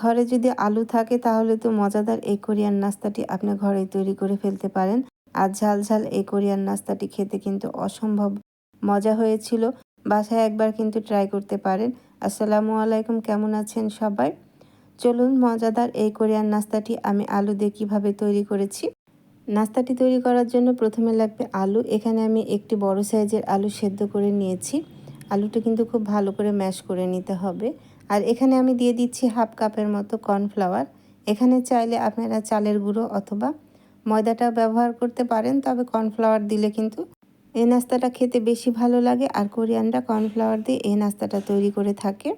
ঘরে যদি আলু থাকে, তাহলে তো মজাদার এই কোরিয়ান নাস্তাটি আপনি ঘরেই তৈরি করে ফেলতে পারেন। আর ঝাল ঝাল এই কোরিয়ান নাস্তাটি খেতে কিন্তু অসম্ভব মজা হয়েছিল। বাসায় একবার কিন্তু ট্রাই করতে পারেন। আসসালামু আলাইকুম, কেমন আছেন সবাই? চলুন, মজাদার এই কোরিয়ান নাস্তাটি আমি আলু দিয়ে কীভাবে তৈরি করেছি। নাস্তাটি তৈরি করার জন্য প্রথমে লাগবে আলু। এখানে আমি একটি বড় সাইজের আলু সেদ্ধ করে নিয়েছি। আলুটা কিন্তু খুব ভালো করে ম্যাশ করে নিতে হবে। আর এখানে আমি দিয়ে দিচ্ছি হাফ কাপের মতো কর্নফ্লাওয়ার। এখানে চাইলে আপনারা চালের গুঁড়ো অথবা ময়দাটা ব্যবহার করতে পারেন, তবে কর্নফ্লাওয়ার দিলে কিন্তু এই নাস্তাটা খেতে বেশি ভালো লাগে আর কোরিয়ানরা কর্নফ্লাওয়ার দিয়ে এই নাস্তাটা তৈরি করে থাকে।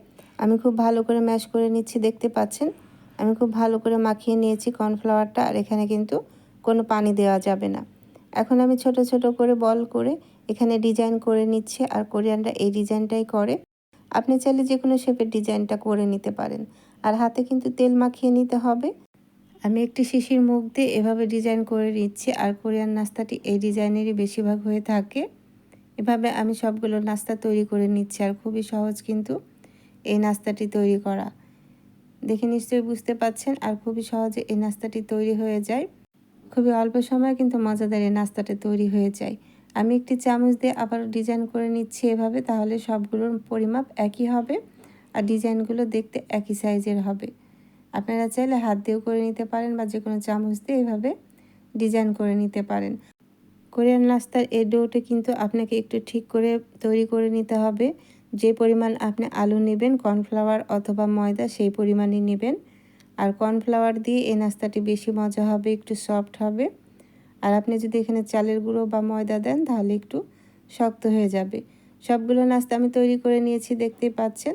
আমি খুব ভালো করে ম্যাশ করে নিচ্ছি, দেখতে পাচ্ছেন? আমি খুব ভালো করে মাখিয়ে নিয়েছি কর্নফ্লাওয়ারটা আর এখানে কিন্তু কোনো পানি দেওয়া যাবে না। এখন আমি ছোট ছোট করে বল করে এখানে ডিজাইন করে নিচ্ছি আর কোরিয়ানরা এই ডিজাইনটাই করে। আপনি চাইলে যে কোনো শেপের ডিজাইনটা করে নিতে পারেন। আর হাতে কিন্তু তেল মাখিয়ে নিতে হবে। আমি একটি শিশির মুখ দিয়ে এভাবে ডিজাইন করে নিচ্ছি, আর কোরিয়ান নাস্তাটি এই ডিজাইনেরই বেশিরভাগ হয়ে থাকে। এভাবে আমি সবগুলো নাস্তা তৈরি করে নিচ্ছি, আর খুবই সহজ কিন্তু এই নাস্তাটি তৈরি করা। দেখে নিশ্চয়ই বুঝতে পাচ্ছেন, আর খুবই সহজে এই নাস্তাটি তৈরি হয়ে যায়। খুবই অল্প সময়ে কিন্তু মজাদার এই নাস্তাটা তৈরি হয়ে যায়। আমি একটি চামচ দিয়ে আবার ডিজাইন করে নিচ্ছি এভাবে, তাহলে সবগুলোর পরিমাপ একই হবে আর ডিজাইনগুলো দেখতে একই সাইজের হবে। আপনারা চাইলে হাত দিয়েও করে নিতে পারেন বা যে কোনো চামচ দিয়ে এভাবে ডিজাইন করে নিতে পারেন। কোরিয়ান নাস্তার এই ডোটা কিন্তু আপনাকে একটু ঠিক করে তৈরি করে নিতে হবে। যে পরিমাণ আপনি আলু নেবেন কর্নফ্লাওয়ার অথবা ময়দা, সেই পরিমাণই নেবেন। আর কর্নফ্লাওয়ার দিয়ে এই নাস্তাটি বেশি মজা হবে, একটু সফট হবে। আর আপনি যদি এখানে চালের গুঁড়ো বা ময়দা দেন, তাহলে একটু শক্ত হয়ে যাবে। সবগুলো নাস্তা আমি তৈরি করে নিয়েছি, দেখতেই পাচ্ছেন।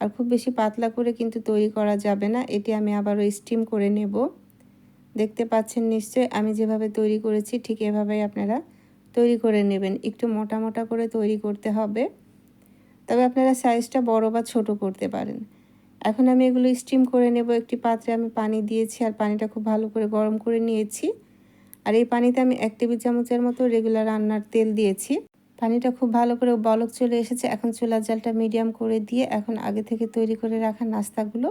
আর খুব বেশি পাতলা করে কিন্তু তৈরি করা যাবে না। এটি আমি আবারও স্টিম করে নেব। দেখতে পাচ্ছেন নিশ্চয় আমি যেভাবে তৈরি করেছি, ঠিক এভাবেই আপনারা তৈরি করে নেবেন। একটু মোটা মোটা করে তৈরি করতে হবে। তবে আপনারা সাইজটা বড় বা ছোট করতে পারেন। এখন আমি এগুলো স্টিম করে নেব। একটি পাত্রে আমি পানি দিয়েছি আর পানিটা খুব ভালো করে গরম করে নিয়েছি। আর এই পানিতে আমি এক টেবিল চামচের মতো রেগুলার রান্নার তেল দিয়েছি। পানিটা খুব ভালো করে বলক চলে এসেছে। এখন চুলার জালটা মিডিয়াম করে দিয়ে এখন আগে থেকে তৈরি করে রাখা নাস্তাগুলো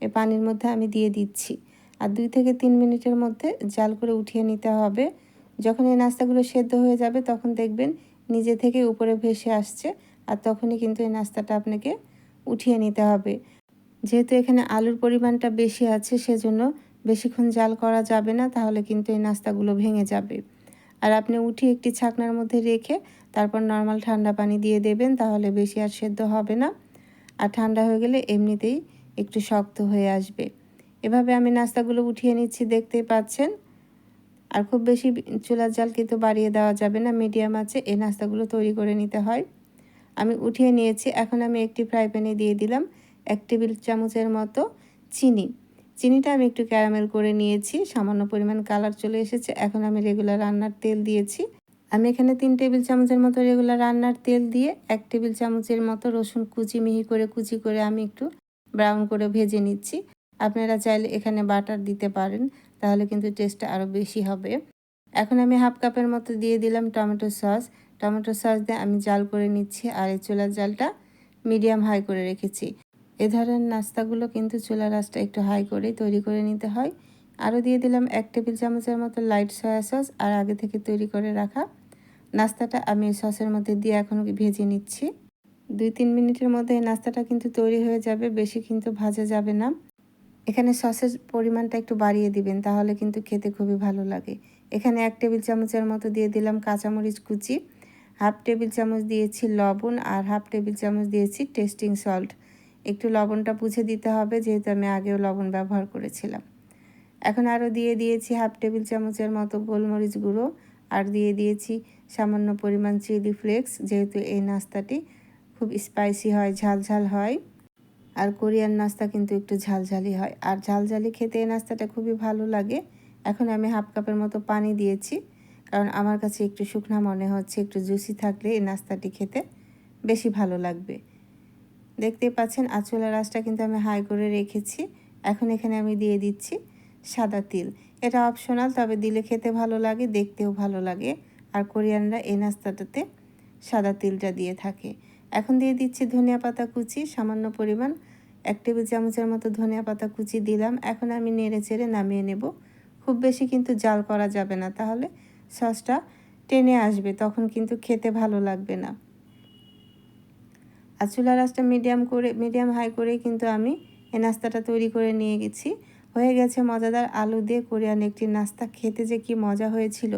এই পানির মধ্যে আমি দিয়ে দিচ্ছি। আর দুই থেকে তিন মিনিটের মধ্যে জাল করে উঠিয়ে নিতে হবে। যখন এই নাস্তাগুলো সেদ্ধ হয়ে যাবে তখন দেখবেন নিজে থেকে উপরে ভেসে আসছে আর তখনই কিন্তু এই নাস্তাটা আপনাকে উঠিয়ে নিতে হবে। যেহেতু এখানে আলুর পরিমাণটা বেশি আছে সেজন্য বেশিক্ষণ জাল করা যাবে না, তাহলে কিন্তু এই নাস্তাগুলো ভেঙে যাবে। আর আপনি উঠিয়ে একটি ছাকনার মধ্যে রেখে তারপর নর্মাল ঠান্ডা পানি দিয়ে দেবেন, তাহলে বেশি আর সেদ্ধ হবে না। আর ঠান্ডা হয়ে গেলে এমনিতেই একটু শক্ত হয়ে আসবে। এভাবে আমি নাস্তাগুলো উঠিয়ে নিচ্ছি, দেখতেই পাচ্ছেন। আর খুব বেশি চুলার জাল কিন্তু বাড়িয়ে দেওয়া যাবে না, মিডিয়াম আছে, এই নাস্তাগুলো তৈরি করে নিতে হয়। আমি উঠিয়ে নিয়েছি, এখন আমি একটি ফ্রাই প্যানে দিয়ে দিলাম, এক টেবিল চামচের মতো চিনি। চিনিটা আমি একটু ক্যারামেল করে নিয়েছি, সামান্য পরিমাণ কালার চলে এসেছে। এখন আমি রেগুলার রান্নার তেল দিয়েছি। আমি এখানে তিন টেবিল চামচের মতো রেগুলার রান্নার তেল দিয়ে এক টেবিল চামচের মতো রসুন কুচি, মিহি করে কুচি করে আমি একটু ব্রাউন করে ভেজে নিচ্ছি। আপনারা চাইলে এখানে বাটার দিতে পারেন, তাহলে কিন্তু টেস্টটা আরও বেশি হবে। এখন আমি হাফ কাপের মতো দিয়ে দিলাম টমেটো সস। টমেটো সস দিয়ে আমি জাল করে নিচ্ছি আর এই চুলার জালটা মিডিয়াম হাই করে রেখেছি। এ ধরনের নাস্তাগুলো কিন্তু চুলা রাসটা একটু হাই করেই তৈরি করে নিতে হয়। আরও দিয়ে দিলাম এক টেবিল চামচের মতো লাইট সয়া সস আর আগে থেকে তৈরি করে রাখা নাস্তাটা আমি সসের মধ্যে দিয়ে এখন ভেজে নিচ্ছি। দুই তিন মিনিটের মধ্যে এই নাস্তাটা কিন্তু তৈরি হয়ে যাবে, বেশি কিন্তু ভাজা যাবে না। এখানে সসের পরিমাণটা একটু বাড়িয়ে দিবেন, তাহলে কিন্তু খেতে খুবই ভালো লাগে। এখানে এক টেবিল চামচের মতো দিয়ে দিলাম কাঁচামরিচ কুচি, হাফ টেবিল চামচ দিয়েছি লবণ আর হাফ টেবিল চামচ দিয়েছি টেস্টিং সল্ট একটু লবণটা পুছে দিতে হবে, যেহেতু আমি আগেও লবণ ব্যবহার করেছিলাম। এখন আরও দিয়ে দিয়েছি হাফ টেবিল চামচের মতো গোলমরিচ গুঁড়ো, আর দিয়ে দিয়েছি সামান্য পরিমাণ চিলি ফ্লেক্স, যেহেতু এই নাস্তাটি খুব স্পাইসি হয়, ঝালঝাল হয়। আর কোরিয়ান নাস্তা কিন্তু একটু ঝালঝালি হয়। আর ঝালঝালি খেতে এই নাস্তাটা খুবই ভালো লাগে। এখন আমি হাফ কাপের মতো পানি দিয়েছি, কারণ আমার কাছে একটু শুকনা মনে হচ্ছে, একটু জুসি থাকলে এই নাস্তাটি খেতে বেশি ভালো লাগবে। দেখতে পাচ্ছেন আঁচলের রাসটা কিন্তু আমি হাই করে রেখেছি। এখন এখানে আমি দিয়ে দিচ্ছি সাদা তিল। এটা অপশনাল তবে দিলে খেতে ভালো লাগে, দেখতেও ভালো লাগে। আর কোরিয়ানরা এই নাস্তাটাতে সাদা তিলটা দিয়ে থাকে। এখন দিয়ে দিচ্ছি ধনিয়া পাতা কুচি, সামান্য পরিমাণ এক টেবিল চামচের মতো ধনিয়া পাতা কুচি দিলাম। এখন আমি নেড়ে চেড়ে নামিয়ে নেব। খুব বেশি কিন্তু জাল করা যাবে না, তাহলে সসটা টেনে আসবে, তখন কিন্তু খেতে ভালো লাগবে না। আর চুলা রাসটা মিডিয়াম করে মিডিয়াম হাই করে কিন্তু আমি এই নাস্তাটা তৈরি করে নিয়ে গেছি। হয়ে গেছে মজাদার আলু দিয়ে কোরিয়ান একটি নাস্তা। খেতে যে কি মজা হয়েছিল,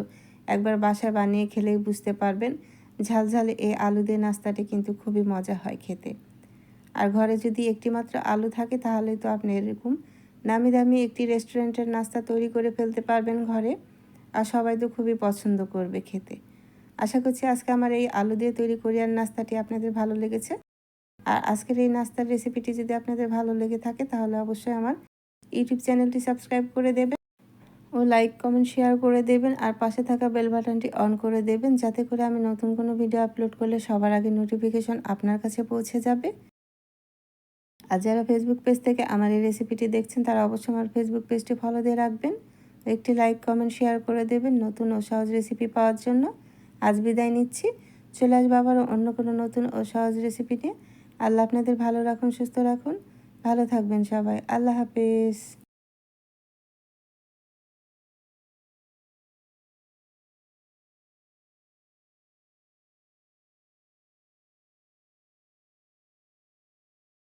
একবার বাসায় বানিয়ে খেলেই বুঝতে পারবেন। ঝালঝালে এই আলু দিয়ে নাস্তাটি কিন্তু খুবই মজা হয় খেতে। আর ঘরে যদি একটি মাত্র আলু থাকে, তাহলে তো আপনি এরকম নামি দামি একটি রেস্টুরেন্টের নাস্তা তৈরি করে ফেলতে পারবেন ঘরে। আর সবাই তো খুবই পছন্দ করবে খেতে। আশা করছি আজকে আমার এই আলু দিয়ে তৈরি কোরিয়ান নাস্তাটি আপনাদের ভালো লেগেছে। আর আজকের এই নাস্তার রেসিপিটি যদি আপনাদের ভালো লেগে থাকে, তাহলে অবশ্যই আমার ইউটিউব চ্যানেলটি সাবস্ক্রাইব করে দেবেন ও লাইক কমেন্ট শেয়ার করে দেবেন আর পাশে থাকা বেল বাটনটি অন করে দেবেন যাতে করে আমি নতুন কোনো ভিডিও আপলোড করলে সবার আগে নোটিফিকেশন আপনার কাছে পৌঁছে যাবে। আর যারা ফেসবুক পেজ থেকে আমার এই রেসিপিটি দেখছেন, তারা অবশ্যই আমার ফেসবুক পেজটি ফলো দিয়ে রাখবেন। একটি লাইক কমেন্ট শেয়ার করে দেবেন নতুন ও সহজ রেসিপি পাওয়ার জন্য। আজ বিদায় নিচ্ছি। চলে আসব আবারও অন্য কোনো নতুন ও সহজ রেসিপি নিয়ে। আল্লাহ আপনাদের ভালো রাখুন সুস্থ রাখুন। ভালো থাকবেন সবাই। আল্লাহ হাফেজ।